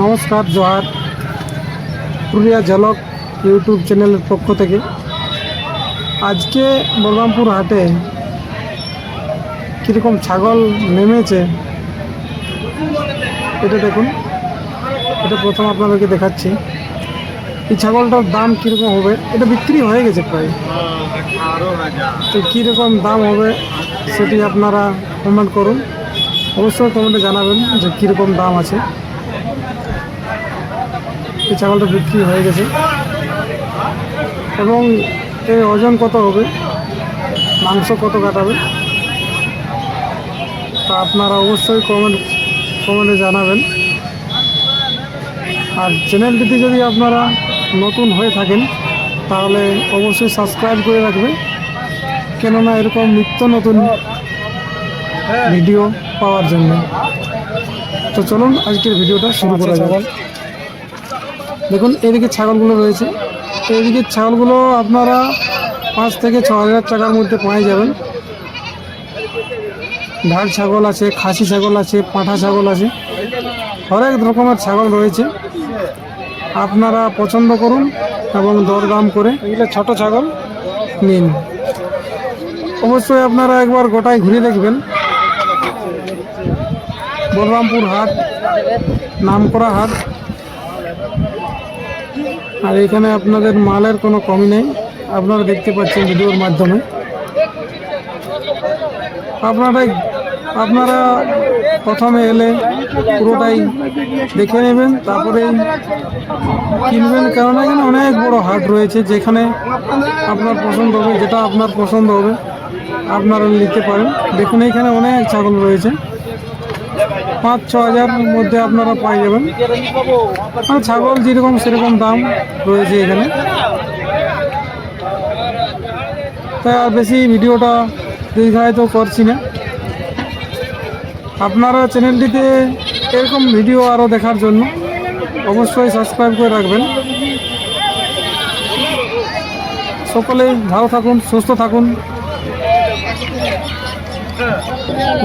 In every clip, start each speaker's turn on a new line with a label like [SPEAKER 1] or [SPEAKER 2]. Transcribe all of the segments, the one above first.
[SPEAKER 1] নমস্কার, জোহার। পুরুলিয়া ঝলক ইউটিউব চ্যানেলের পক্ষ থেকে। আজকে বলরামপুর হাটে কীরকম ছাগল নেমেছে, এটা দেখুন। এটা প্রথম আপনাদেরকে দেখাচ্ছি। এই ছাগলটার দাম কীরকম হবে? এটা বিক্রি হয়ে গেছে প্রায়। তো কীরকম দাম হবে সেটি আপনারা কমেন্ট করুন। অবশ্যই কমেন্টে জানাবেন যে কীরকম দাম আছে। এই ছাগলটা বিক্রি হয়ে গেছে। এবং এর ওজন কত হবে? মাংস কত কাটাবে? তা আপনারা অবশ্যই কমেন্ট কমেন্টে জানাবেন। আর চ্যানেলটিতে যদি আপনারা নতুন হয়ে থাকেন, তাহলে অবশ্যই সাবস্ক্রাইব করে রাখবেন কেননা এরকম নিত্য নতুন ভিডিও পাওয়ার জন্য। তো চলুন, আজকের ভিডিওটা শুরু করা যাক। দেখুন, এদিকে ছাগলগুলো রয়েছে। এদিকে ছাগলগুলো আপনারা পাঁচ থেকে ছ হাজার টাকার মধ্যে পেয়ে যাবেন। ঢাল ছাগল আছে, খাসি ছাগল আছে, পাঁঠা ছাগল আছে। হরেক রকমের ছাগল রয়েছে। আপনারা পছন্দ করুন এবং দরদাম করে এগুলো ছোট ছাগল নিন। অবশ্যই আপনারা একবার গোটায় ঘুরে দেখবেন। বলরামপুর হাট, নামকরা হাট। আর এখানে আপনাদের মালের কোনো কমি নেই। আপনারা দেখতে পাচ্ছেন ভিডিওর মাধ্যমে। আপনারাই, আপনারা প্রথমে এলে পুরোটাই দেখে নেবেন, তারপরে কিনবেন কারণ এখানে অনেক বড় হাট রয়েছে যেখানে আপনার পছন্দ হবে, যেটা আপনার পছন্দ হবে, আপনারা নিতে পারেন। দেখুন, এখানে অনেক ছাগল রয়েছে। পাঁচ ছ হাজার মধ্যে আপনারা পাই যাবেন। আর ছাগল যেরকম সেরকম দাম রয়েছে এখানে। তাই আর বেশি ভিডিওটা দীর্ঘায়িত করছি না। আপনারা চ্যানেলটিতে এরকম ভিডিও আরও দেখার জন্য অবশ্যই সাবস্ক্রাইব করে রাখবেন। সকলেই ভালো থাকুন, সুস্থ থাকুন।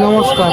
[SPEAKER 1] নমস্কার।